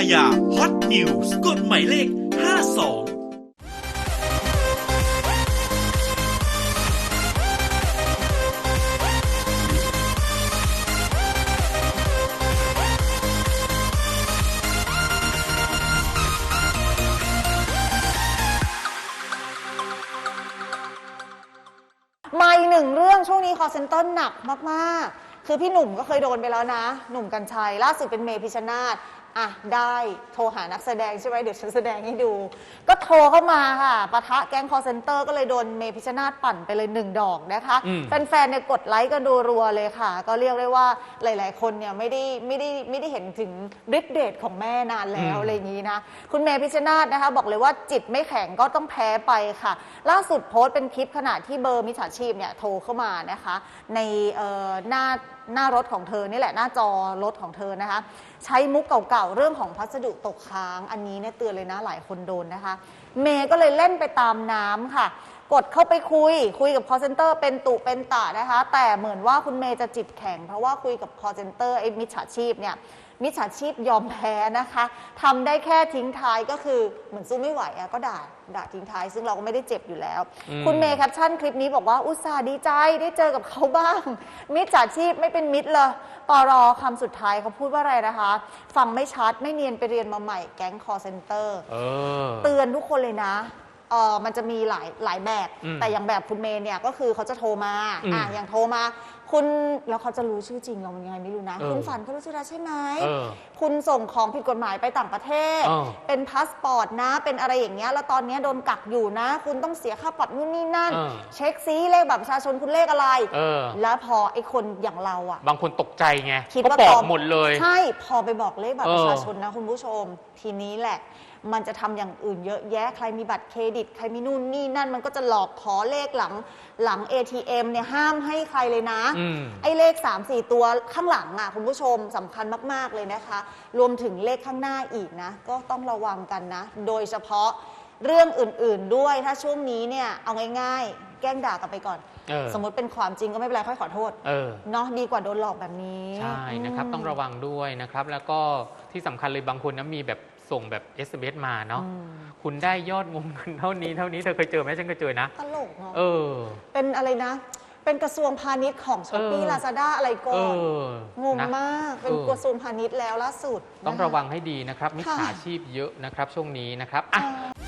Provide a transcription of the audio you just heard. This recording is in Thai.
ายาฮอตนิวส์กฎหมายเลข 52มาอีกหนึ่งเรื่องช่วงนี้คอเซนเตอร์หนักมาก ๆ คือพี่หนุ่มก็เคยโดนไปแล้วนะ หนุ่มกัญชัย ล่าสุดเป็นเมพิชชนาธ อะได้โทรหานักแสดงใช่ไหมเดี๋ยวฉันแสดงให้ดู ก็โทรเข้ามาค่ะปะทะแก๊งคอเซนเตอร์ก็เลยโดนเมพิชชนาธปั่นไปเลยหนึ่งดอกนะคะอืม แฟนๆเนี่ยกดไลค์กันรัวๆเลยค่ะ ก็เรียกได้ว่าหลายๆ คนเนี่ยไม่ได้ไม่ได้ไม่ได้เห็นถึงฤทธิ์เดชของแม่นานแล้วอะไรอย่างนี้นะ คุณเมพิชชนาธนะคะ บอกเลยว่าจิตไม่แข็งก็ต้องแพ้ไปค่ะ ล่าสุดโพสต์เป็นคลิปขณะที่เบอร์มิจฉาชีพเนี่ยโทรเข้ามานะคะ ในเอ่อหน้าหน้ารถของเธอนี่แหละหน้าจอรถของเธอนะคะ ใช้มุกเก่าๆเรื่องของพัสดุตกค้าง อันนี้เนี่ยเตือนเลยนะหลายคนโดนนะคะ เมย์ก็เลยเล่นไปตามน้ำค่ะ กดเข้าไปคุย คุยกับ call center เป็นตุเป็นตะนะคะ แต่เหมือนว่าคุณเมย์จะจิตแข็ง เพราะว่าคุยกับ call center ไอ้มิจฉาชีพเนี่ยมิจฉาชีพยอมแพ้นะคะทำได้แค่ทิ้งท้ายก็คือเหมือนสู้ไม่ไหวอะก็ด่าด่าทิ้งท้าย ซึ่งเราก็ไม่ได้เจ็บอยู่แล้ว อืม คุณเมย์แคปชั่นคลิปนี้บอกว่าอุตส่าห์ดีใจได้เจอกับเขาบ้าง มิจฉาชีพไม่เป็นมิตรเลยปรอคำสุดท้ายเขาพูดว่าอะไรนะคะ ฟังไม่ชัดไม่เนียนไปเรียนมาใหม่แก๊ง call center เออ เตือนทุกคนเลยนะ เออมันจะมีหลายหลายแบบ อืมแต่อย่างแบบคุณเมย์เนี่ยก็คือเขาจะโทรมาอืมอะอย่างโทรมา คุณแล้วเขาจะรู้ชื่อจริงเรามันยังไงไม่รู้นะ เออคุณฝันเขารู้ชื่อเราใช่ไหมเออคุณส่งของผิดกฎหมายไปต่างประเทศเออเป็นพาสปอร์ตนะ เป็นอะไรอย่างเงี้ยแล้วตอนเนี้ยโดนกักอยู่นะ คุณต้องเสียค่าปรับนู่นนี่นั่น เออ เช็คซิเลขบัตรประชาชนคุณเลขอะไร เออ แล้วพอไอ้คนอย่างเราอะ บางคนตกใจไงคิดก็ว่าบอตกอบหมดเลย ใช่ พอไปบอกเลขบัตรเออประชาชนนะคุณผู้ชม ทีนี้แหละ มันจะทำอย่างอื่นเยอะแยะใครมีบัตรเครดิต ใครมีนู่นนี่นั่นมันก็จะหลอกขอเลขหลังหลัง ATM เนี่ยห้ามให้ใครเลยนะอืมไอ้เลข 3 4 ตัวข้างหลังอะคุณผู้ชมสำคัญมาก ๆ เลยนะคะ รวมถึงเลขข้างหน้าอีกนะ ก็ต้องระวังกันนะ โดยเฉพาะเรื่องอื่น ๆ ด้วยถ้าช่วงนี้เนี่ยเอาง่ายๆ แกล้งด่ากลับไปก่อนเออสมมติเป็นความจริงก็ไม่เป็นไรค่อยขอโทษเออเนาะดีกว่าโดนหลอกแบบนี้ ใช่นะครับมต้องระวังด้วยนะครับ แล้วก็ที่สำคัญเลยบางคนนะมีแบบ ส่งแบบ SMS มาเนาะอืมคุณได้ยอดงมเงินเท่านี้เท่านี้เธอเคยเจอไหมฉันเคยเจอนะตลกเนาะเออ เป็นอะไรนะ เป็นกระทรวงพาณิชย์ของช้อปปี้เออลาซาด้าอะไรก่เออนองงนะมาก เป็นเออกระทรวงพาณิชย์แล้วล่าสุด ต้องนคระวังให้ดีนะครับมิจฉาค่ะชีพเยอะนะครับช่วงนี้นะครับอะอ่า